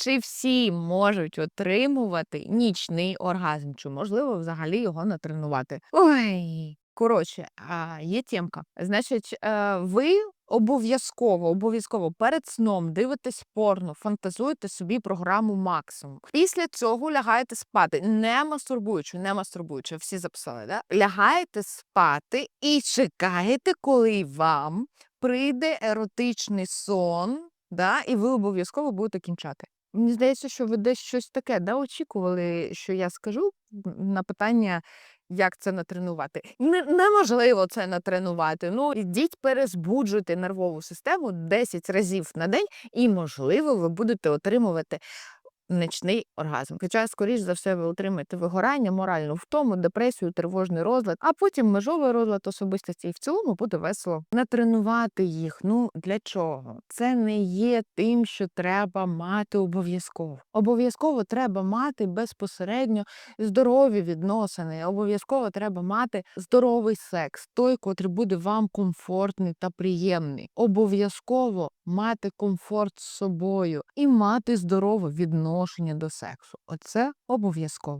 Чи всі можуть отримувати нічний оргазм? Чи можливо взагалі його натренувати? Ой, коротше, є тємка. Значить, е, ви обов'язково, обов'язково перед сном дивитесь порно, фантазуєте собі програму максимум. Після цього лягаєте спати, не мастурбуючи, не мастурбуючи, всі записали, да? Лягаєте спати і чекаєте, коли вам прийде еротичний сон, да? і ви обов'язково будете кінчати. Мені здається, що ви десь щось таке да, очікували, що я скажу на питання, як це натренувати. Н неможливо це натренувати. Ну, ідіть, перезбуджуйте нервову систему 10 разів на день, і, можливо, ви будете отримувати нічний оргазм. Хоча, скоріш за все, ви отримаєте вигорання, моральну втому, депресію, тривожний розлад, а потім межовий розлад особистості. І в цілому буде весело. Натренувати їх. Ну для чого? Це не є тим, що треба мати обов'язково. Обов'язково треба мати безпосередньо здорові відносини. Обов'язково треба мати здоровий секс, той, котрий буде вам комфортний та приємний. Обов'язково мати комфорт з собою і мати здорове відношення до сексу. Оце обов'язково.